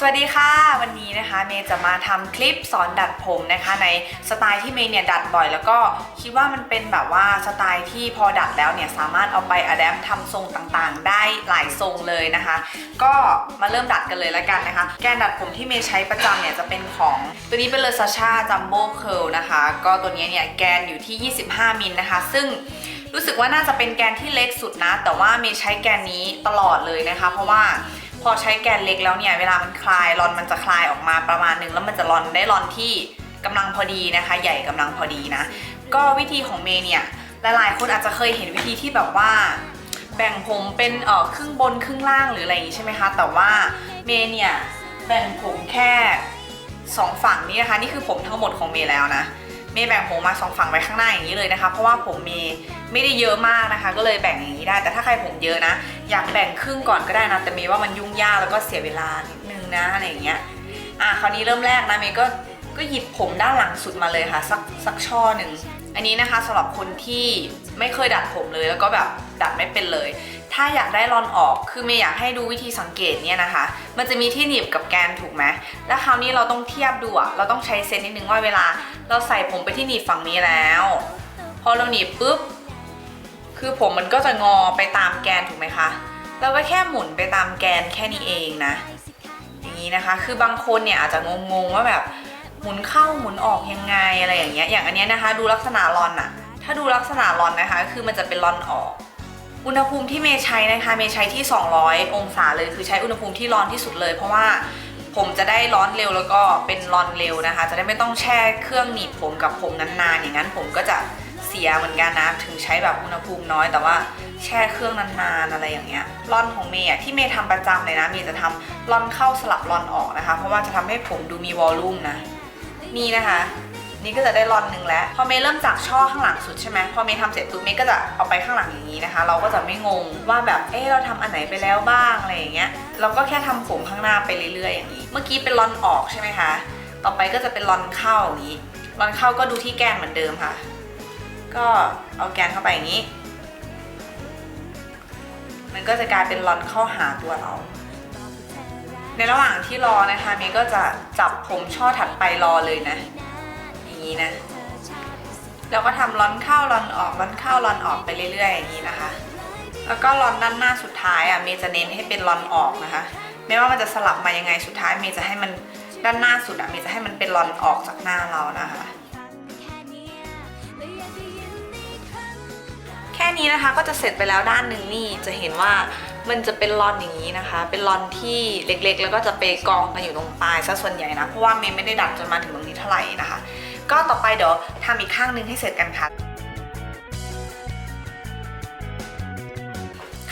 สวัสดีค่ะวันนี้นะคะเมย์จะมาทำคลิปสอนดัดผมนะคะในสไตล์ที่เมย์เนี่ยดัดบ่อย แล้วก็คิดว่ามันเป็นแบบว่าสไตล์ที่พอดัดแล้วเนี่ยสามารถเอาไปอัดแอปทำทรงต่างๆ ได้หลายทรงเลยนะคะ ก็มาเริ่มดัดกันเลยแล้วกันนะคะ แกนดัดผมที่เมย์ใช้ประจำเนี่ยจะเป็นของ ตัวนี้เป็นเลซาชาจัมโบ้เคิลนะคะ ก็ตัวนี้เนี่ยแกนอยู่ที่ 25 มิลนะคะ ซึ่งรู้สึกว่าน่าจะเป็นแกนที่เล็กสุดนะ แต่ว่าเมย์ใช้แกนนี้ตลอดเลยนะคะ เพราะว่า พอใช้แกนเล็กแล้วเนี่ย เวลามันคลายรอนมันจะคลายออกมาประมาณหนึ่งแล้วมันจะรอนได้รอนที่กำลังพอดีนะคะ ใหญ่กำลังพอดีนะ ก็วิธีของเมย์เนี่ยหลายๆคนอาจจะเคยเห็นวิธีที่แบบว่า แบ่งผมเป็นเออครึ่งบนครึ่งล่างหรืออะไรอย่างนี้ใช่ไหมคะ แต่ว่าเมย์เนี่ยแบ่งผมแค่สองฝั่งนี้นะคะ นี่คือผมทั้งหมดของเมย์แล้วนะ มย์แบ่งผมมาสองฝั่งไว้ข้างหน้าอย่างนี้เลยนะคะ เพราะว่าผมเมย์ไม่ได้เยอะมากนะคะ ก็เลยแบ่งอย่างนี้ได้ แต่ถ้าใครผมเยอะนะ อยากแบ่งครึ่งก่อนก็ได้นะแต่เมย์ว่ามันยุ่งยากแล้วก็เสียเวลานิดนึงนะอะไรอย่างเงี้ยอะคราวนี้เริ่มแรกนะเมย์ก็ก็หยิบผมด้านหลังสุดมาเลยค่ะ สักสักช่อหนึ่ง อันนี้นะคะสำหรับคนที่ไม่เคยดัดผมเลยแล้วก็แบบดัดไม่เป็นเลย ถ้าอยากได้รอนออกคือเมย์อยากให้ดูวิธีสังเกตเนี่ยนะคะ มันจะมีที่หนีบกับแกนถูกไหมแล้วคราวนี้เราต้องเทียบดูอะเราต้องใช้เซนนิดนึงว่าเวลา เราใส่ผมไปที่หนีบฝั่งนี้แล้ว พอเราหนีบปุ๊บคือผมมันก็จะงอไปตามแกนถูกไหมคะเราก็แค่หมุนไปตามแกนแค่นี้เองนะ อย่างนี้นะคะ คือบางคนเนี่ยอาจจะงงๆว่าแบบ หมุนเข้าหมุนออกยังไงอะไรอย่างเงี้ย อย่างอันเนี้ยนะคะ ดูลักษณะรอนอะถ้าดูลักษณะรอนนะคะ คือมันจะเป็นรอนออก อุณหภูมิที่เมย์ใช้นะคะ เมย์ใช้ที่ 200 องศาเลย คือใช้อุณหภูมิที่ร้อนที่สุดเลย เพราะว่าผมจะได้ร้อนเร็วแล้วก็เป็นร้อนเร็วนะคะ จะได้ไม่ต้องแช่เครื่องหนีบผมกับผมนานๆ อย่างนั้นผมก็จะเสียเหมือนกันนะ ถึงใช้แบบอุณหภูมิน้อยแต่ว่าแช่เครื่องนานๆอะไรอย่างเงี้ยร่อนของเมย์อะที่เมย์ทำประจำเลยนะเมย์จะทำร่อนเข้าสลับร่อนออกนะคะ เพราะว่าจะทำให้ผมดูมีวอลลุ่มนะ นี่นะคะ นี่ก็จะได้รอนหนึ่งแล้ว พอเมย์เริ่มจากช่อข้างหลังสุดใช่ไหมพอเมย์ทำเสร็จปุ๊บเมย์ก็จะเอาไปข้างหลังอย่างนี้นะคะ เราก็จะไม่งงว่าแบบเออเราทำอันไหนไปแล้วบ้างอะไรอย่างเงี้ยเราก็แค่ทำผมข้างหน้าไปเรื่อยๆอย่างนี้ เมื่อกี้เป็นรอนออกใช่ไหมคะ ต่อไปก็จะเป็นรอนเข้าอย่างนี้รอนเข้าก็ดูที่แกนเหมือนเดิมค่ะ ก็เอาแกนเข้าไปอย่างนี้ มันก็จะกลายเป็นรอนเข้าหาตัวเรา ในระหว่างที่รอนะคะเมย์ก็จะจับผมช่อถัดไปรอเลยนะ อย่างนี้นะแล้วก็ทำร้อนเข้าร้อนออกร้อนเข้าร้อนออกไปเรื่อยๆอย่างนี้นะคะ แล้วก็ร้อนด้านหน้าสุดท้ายอะเมย์จะเน้นให้เป็นร้อนออกนะคะ ไม่ว่ามันจะสลับมายังไงสุดท้ายเมย์จะให้มันด้านหน้าสุดอะเมย์จะให้มันเป็นร้อนออกจากหน้าเรานะคะ แค่นี้นะคะก็จะเสร็จไปแล้วด้านหนึ่งนี่จะเห็นว่ามันจะเป็นรอนอย่างนี้นะคะ เป็นรอนที่เล็กๆ แล้วก็จะไปกองกันอยู่ตรงปลายซะส่วนใหญ่นะ เพราะว่าเมย์ไม่ได้ดัดจนมาถึงตรงนี้เท่าไหร่นะคะ ก็ต่อไปเดี๋ยวทำอีกข้างหนึงให้เสร็จกันค่ะ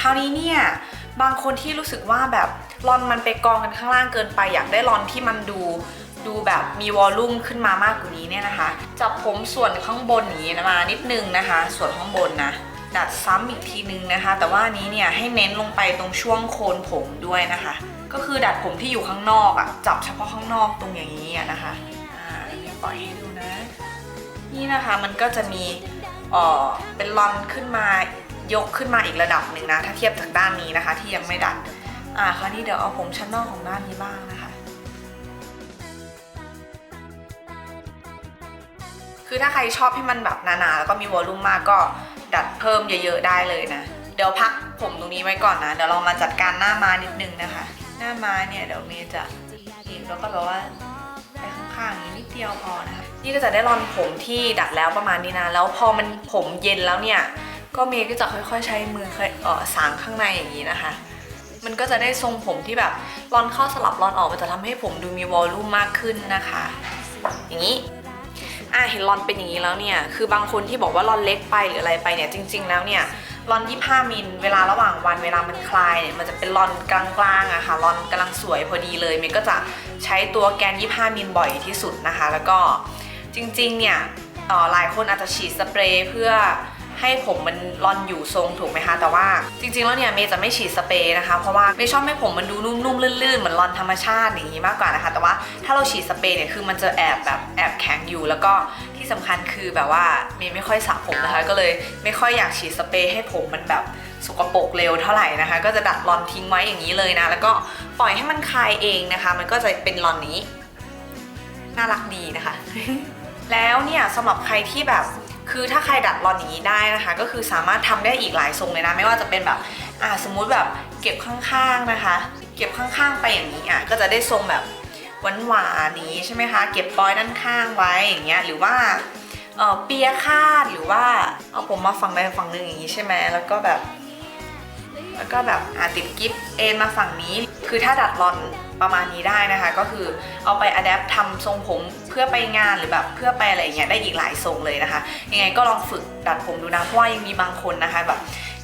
คราวนี้เนี่ยบางคนที่รู้สึกว่าแบบรอนมันไปกองกันข้างล่างเกินไป อยากได้รอนที่มันดูดูแบบมีวอลลุ่มขึ้นมามากกว่านี้เนี่ยนะคะ จับผมส่วนข้างบนนี้มานิดนึงนะคะ ส่วนข้างบนนะ ดัดซ้ำอีกทีนึงนะคะ แต่ว่านี้เนี่ยให้เน้นลงไปตรงช่วงโคนผมด้วยนะคะ ก็คือดัดผมที่อยู่ข้างนอกอะ่ะจับเฉพาะข้างนอกตรงอย่างนี้อะนะคะอ่าปล่อยให้ดูนะ นี่นะคะมันก็จะมีเอ่อเป็นรอนขึ้นมายกขึ้นมาอีกระดับหนึ่งนะ ถ้าเทียบจากด้านนี้นะคะ ที่ยังไม่ดัดอ่าคราวนี้เดี๋ยวเอาผมชั้นนอกของด้านนี้บ้างนะคะ คือถ้าใครชอบให้มันแบบหนาๆแล้วก็มีวอลลุ่มมากก็ พิ่มเยอะๆได้เลยนะ เดี๋ยวพักผมตรงนี้ไว้ก่อนนะ เดี๋ยวเรามาจัดการหน้าม้านิดนึงนะคะ หน้าม้าเนี่ยเดี๋ยวเมย์จะหยิบแล้วก็แบบว่าไปข้างๆอย่างนี้นิดเดียวพอนะคะ นี่ก็จะได้รอนผมที่ดัดแล้วประมาณนี้นะ แล้วพอมันผมเย็นแล้วเนี่ย ก็เมย์ก็จะค่อยๆ ใช้มือค่อยเออสางข้างในอย่างนี้นะคะมันก็จะได้ทรงผมที่แบบรอนเข้าสลับรอนออกมันจะทำให้ผมดูมีวอลลุ่มมากขึ้นนะคะ อย่างนี้ อะเห็นรอนเป็นอย่างนี้แล้วเนี่ย คือบางคนที่บอกว่ารอนเล็กไปหรืออะไรไปเนี่ยจริง ๆ แล้วเนี่ยรอน25มิลเวลาระหว่างวันเวลามันคลายเนี่ยมันจะเป็นรอนกลางๆอะค่ะรอนกำลังสวยพอดีเลยเมย์ก็จะใช้ตัวแกน 25มิลบ่อยที่สุดนะคะ แล้วก็จริงๆเนี่ยต่อหลายคนอาจจะฉีดสเปรย์เพื่อ ให้ผมมันรอนอยู่ทรงถูกไหมคะ แต่ว่าจริง ๆ แล้วเนี่ยเมย์จะไม่ฉีดสเปรย์นะคะ เพราะว่าเมย์ชอบให้ผมมันดูนุ่มๆลื่นๆเหมือนรอนธรรมชาติอย่างนี้มากกว่านะคะ แต่ว่าถ้าเราฉีดสเปรย์เนี่ยคือมันจะแอบแบบแอบแข็งอยู่ แล้วก็ที่สำคัญคือแบบว่าเมย์ไม่ค่อยสระผมนะคะ ก็เลยไม่ค่อยอยากฉีดสเปรย์ให้ผมมันแบบสกปรกเร็วเท่าไหร่นะคะ ก็จะดัดรอนทิ้งไว้อย่างนี้เลยนะ แล้วก็ปล่อยให้มันคลายเองนะคะ มันก็จะเป็นรอนนี้ น่ารักดีนะคะ แล้วเนี่ยสำหรับใครที่แบบ คือถ้าใครดัดรอนอย่างนี้ได้นะคะ ก็คือสามารถทำได้อีกหลายทรงเลยนะ ไม่ว่าจะเป็นแบบอ่าสมมุติแบบเก็บข้างๆนะคะ เก็บข้างๆไปอย่างนี้อะก็จะได้ทรงแบบหวานๆนี้ใช่ไหมคะ เก็บปลอยด้านข้างไว้อย่างเงี้ยหรือว่าเออเปียคาดหรือว่าเอาผมมาฝั่งใดฝั่งหนึ่งอย่างนี้ใช่ไหมแล้วก็แบบ แล้วก็แบบอ่าติดกิฟเอ็นมาฝั่งนี้ คือถ้าดัดรอน ประมาณนี้ได้นะคะ ก็คือเอาไปอัดแอปทำทรงผมเพื่อไปงานหรือแบบเพื่อไปอะไรอย่างเงี้ยได้อีกหลายทรงเลยนะคะ ยังไงก็ลองฝึกดัดผมดูนะเพราะว่ายังมีบางคนนะคะแบบ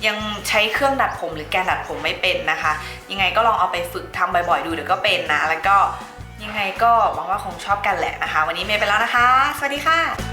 ยังใช้เครื่องดัดผมหรือแกนดัดผมไม่เป็นนะคะ ยังไงก็ลองเอาไปฝึกทำบ่อยๆ ดูเดี๋ยวก็เป็นนะ แล้วก็ยังไงก็หวังว่าคงชอบกันแหละนะคะ วันนี้เมย์ไปแล้วนะคะ สวัสดีค่ะ